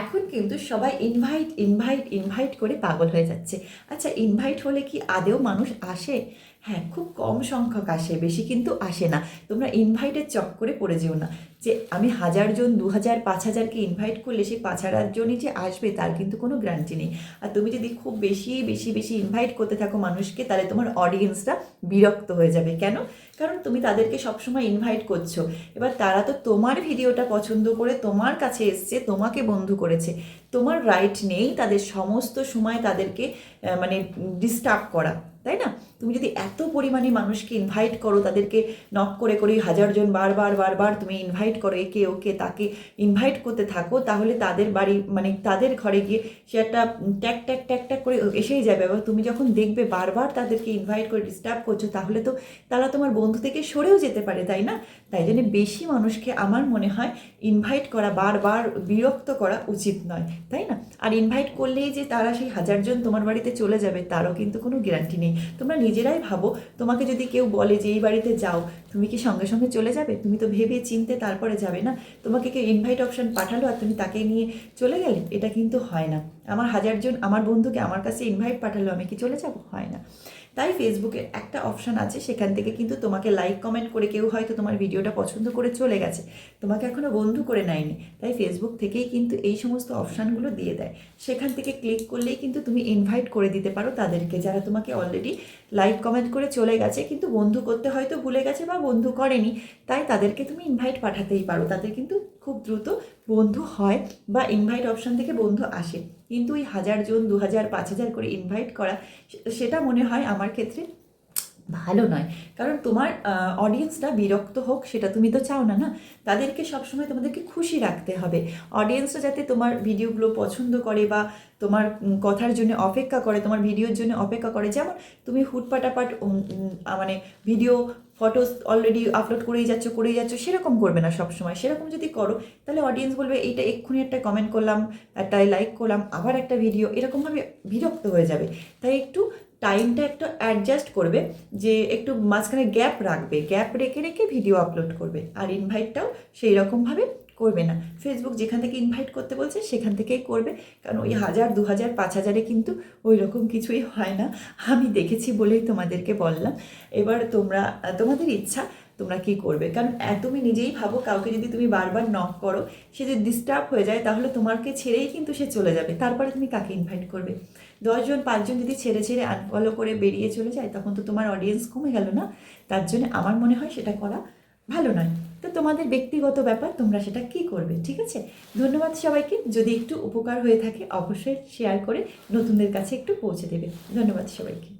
এখন কিন্তু সবাই ইনভাইট ইনভাইট ইনভাইট করে পাগল হয়ে যাচ্ছে। আচ্ছা ইনভাইট হলে কি আদেও মানুষ আসে? হ্যাঁ খুব কম সংখ্যক আসে, বেশি কিন্তু আসে না। তোমরা ইনভাইটের চক্করে পড়ে যেও না। যে আমি হাজার জন, দু হাজার, পাঁচ হাজারকে ইনভাইট করলে সেই পাঁচ হাজার জনই যে আসবে তার কিন্তু কোনো গ্যারান্টি নেই। আর তুমি যদি খুব বেশি বেশি বেশি ইনভাইট করতে থাকো মানুষকে, তাহলে তোমার অডিয়েন্সটা বিরক্ত হয়ে যাবে। কেন? কারণ তুমি তাদেরকে সবসময় ইনভাইট করছ। এবার তারা তো তোমার ভিডিওটা পছন্দ করে তোমার কাছে এসছে, তোমাকে বন্ধু করেছে। তোমার রাইট নেই তাদের সমস্ত সময় তাদেরকে মানে ডিস্টার্ব করা। তাই না? তুমি যদি এত পরিমাণে মানুষকে ইনভাইট করো, তাদেরকে নক করে করে হাজারজন বারবার বারবার তুমি ইনভাইট করো একে, ওকে, তাকে ইনভাইট করতে থাকো, তাহলে তাদের বাড়ি মানে তাদের ঘরে গিয়ে সে একটা ট্যাক ট্যাক ট্যাক ট্যাক করে এসেই যাবে। এবার তুমি যখন দেখবে বারবার তাদেরকে ইনভাইট করে ডিস্টার্ব করছ, তাহলে তো তারা তোমার বন্ধু থেকে সরেও যেতে পারে, তাই না? তাই জন্য বেশি মানুষকে আমার মনে হয় ইনভাইট করা, বারবার বিরক্ত করা উচিত নয়, তাই না? আর ইনভাইট করলেই যে তারা সেই হাজারজন তোমার বাড়িতে চলে যাবে, তারও কিন্তু কোনো গ্যারান্টি নেই। তোমরা নিজেরাই ভাবো। তোমাকে যদি কেউ বলে যে, এই বাড়িতে যাও, তুমি কি সঙ্গে সঙ্গে চলে যাবে? তুমি তো ভেবে চিনতে তারপরে যাবে না। তোমাকে কেউ ইনভাইট অপশান পাঠালো আর তুমি তাকে নিয়ে চলে গেলে? এটা কিন্তু হয় না। আমার হাজারজন আমার বন্ধুকে আমার কাছে ইনভাইট পাঠালো, আমি কি চলে যাব? হয় না। তাই ফেসবুকে একটা অপশান আছে, সেখান থেকে কিন্তু তোমাকে লাইক কমেন্ট করে কেউ হয়তো তোমার ভিডিওটা পছন্দ করে চলে গেছে। তোমাকে এখনও বন্ধু করে নেয়নি। তাই ফেসবুক থেকেই কিন্তু এই সমস্ত অপশানগুলো দিয়ে দেয়। সেখান থেকে ক্লিক করলেই কিন্তু তুমি ইনভাইট করে দিতে পারো তাদেরকে যারা তোমাকে অলরেডি লাইক কমেন্ট করে চলে গেছে, কিন্তু বন্ধু করতে হয়তো ভুলে গেছে বা বন্ধু করেনি। তাই তাদেরকে তুমি ইনভাইট পাঠাতেই পারো। তাদের কিন্তু খুব দ্রুত বন্ধু হয় বা ইনভাইট অপশান থেকে বন্ধু আসে। কিন্তু ওই হাজার জন দু হাজার পাঁচ হাজার করে ইনভাইট করা সেটা মনে হয় আমার ক্ষেত্রে ভালো নয়। কারণ তোমার অডিয়েন্সরা বিরক্ত হোক, সেটা তুমি তো চাও না না? তাদেরকে সবসময় তোমাদেরকে খুশি রাখতে হবে। অডিয়েন্সরা যাতে তোমার ভিডিওগুলো পছন্দ করে বা তোমার কথার জন্য অপেক্ষা করে, তোমার ভিডিওর জন্য অপেক্ষা করে। যেমন তুমি হুটপাটাপাট মানে ভিডিও ফটোস অলরেডি আপলোড করেই যাচ্ছ করেই যাচ্ছ, সেরকম করবে না সবসময়। সেরকম যদি করো, তাহলে অডিয়েন্স বলবে, এইটা এক্ষুনি একটা কমেন্ট করলাম, একটা লাইক করলাম, আবার একটা ভিডিও এরকমভাবে বিরক্ত হয়ে যাবে। তাই একটু টাইমটা একটু অ্যাডজাস্ট করবে, যে একটু মাঝখানে গ্যাপ রাখবে। গ্যাপ রেখে রেখে ভিডিও আপলোড করবে। আর ইনভাইটটাও সেই রকমভাবে করবে না। ফেসবুক যেখান থেকে ইনভাইট করতে বলছে, সেখান থেকেই করবে। কারণ ওই হাজার, দু হাজার, পাঁচ হাজারে কিন্তু ওই রকম কিছুই হয় না। আমি দেখেছি বলেই তোমাদেরকে বললাম। এবার তোমরা, তোমাদের ইচ্ছা, তোমরা কি করবে? কারণ তুমি নিজেই ভাবো, কাউকে যদি তুমি বারবার নক করো, সে যদি ডিস্টার্ব হয়ে যায়, তাহলে তোমাকে ছেড়েই কিন্তু সে চলে যাবে। তারপরে তুমি কাকে ইনভাইট করবে? দশজন, পাঁচজন যদি ছেড়ে ছেড়ে আনফলো করে বেরিয়ে চলে যায়, তখন তো তোমার অডিয়েন্স কমে গেল না? তার জন্য আমার মনে হয় সেটা করা ভালো নয়। তো তোমাদের ব্যক্তিগত ব্যাপার, তোমরা সেটা কি করবে, ঠিক আছে? ধন্যবাদ সবাইকে। যদি একটু উপকার হয়ে থাকে, অবশ্যই শেয়ার করে নতুনদের কাছে একটু পৌঁছে দেবে। ধন্যবাদ সবাইকে।